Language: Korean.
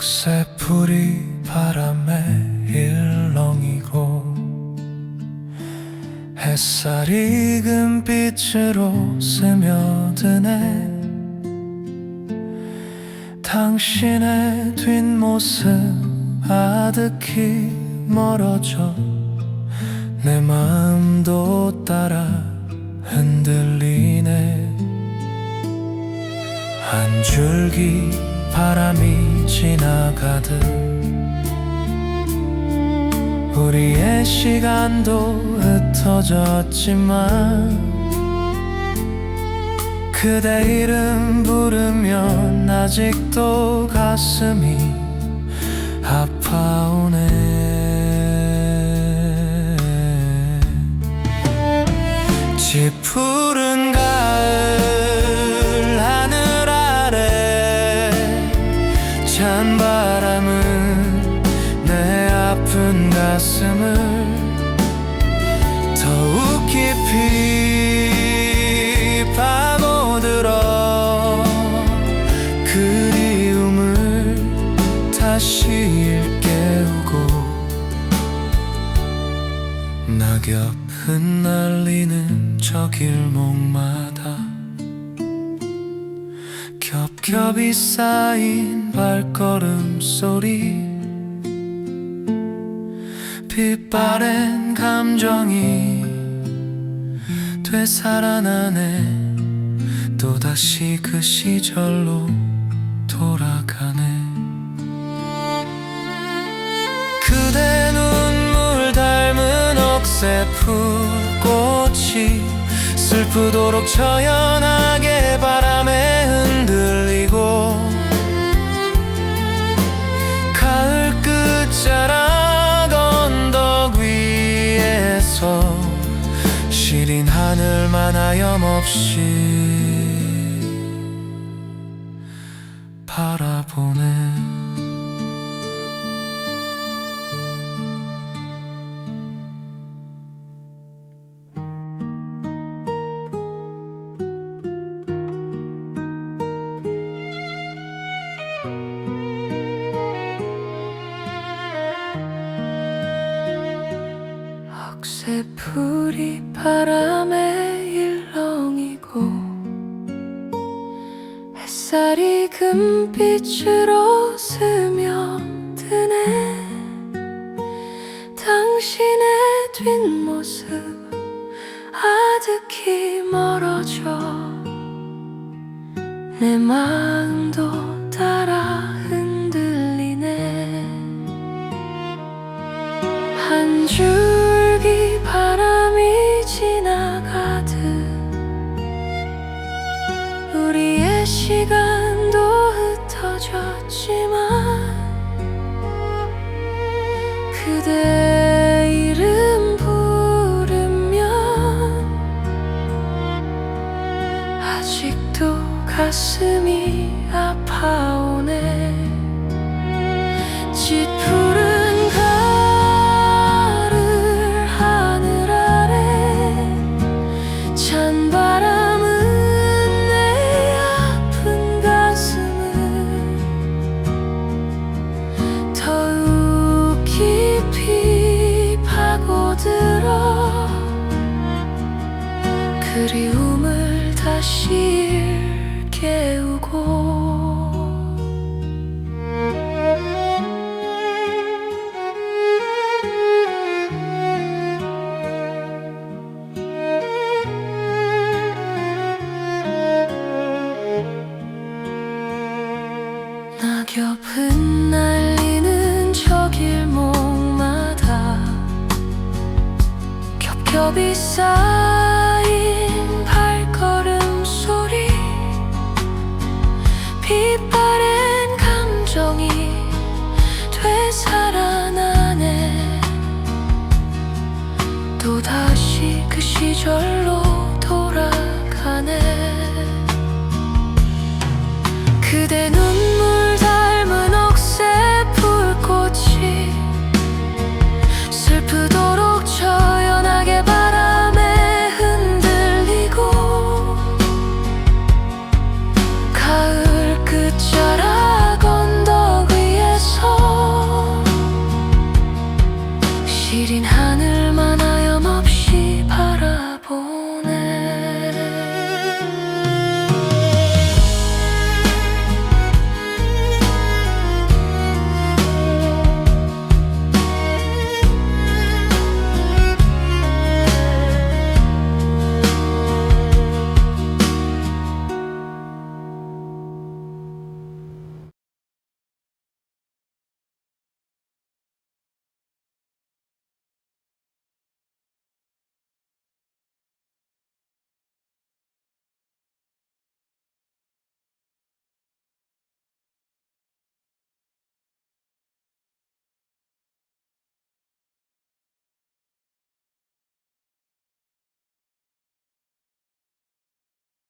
억새풀이 바람에 일렁이고 햇살이 금빛으로 스며드네. 당신의 뒷모습 아득히 멀어져 내 마음도 따라 흔들리네. 한 줄기 바람이 지나가듯 우리의 시간도 흩어졌지만 그대 이름 부르면 아직도 가슴이 아파오네. 지푸 가슴을 더욱 깊이 파고들어 그리움을 다시 일깨우고 낙엽 흩날리는 저 길목마다 겹겹이 쌓인 발걸음 소리 빛바랜 감정이 되살아나네. 또다시 그 시절로 돌아가네. 그대 눈물 닮은 억새풀 꽃이 슬프도록 처연하게 바람에 흔들리고 가을 끝자락 하늘만 하염없이 바라보네. 억새 풀이 바람에 햇살이 금빛으로 스며드네. 당신의 뒷모습 아득히 멀어져 내 마음도 따라 흔들리네. 한줄 그대 이름 부르면 아직도 가슴이 아파오네. 짙푸 깊이 파고들어 그리움을 다시 일깨우고 낙엽 흩날 겁이 쌓인 발걸음 소리 빛바랜 감정이 되살아나네. 또다시 그 시절로 돌아가네. 그대는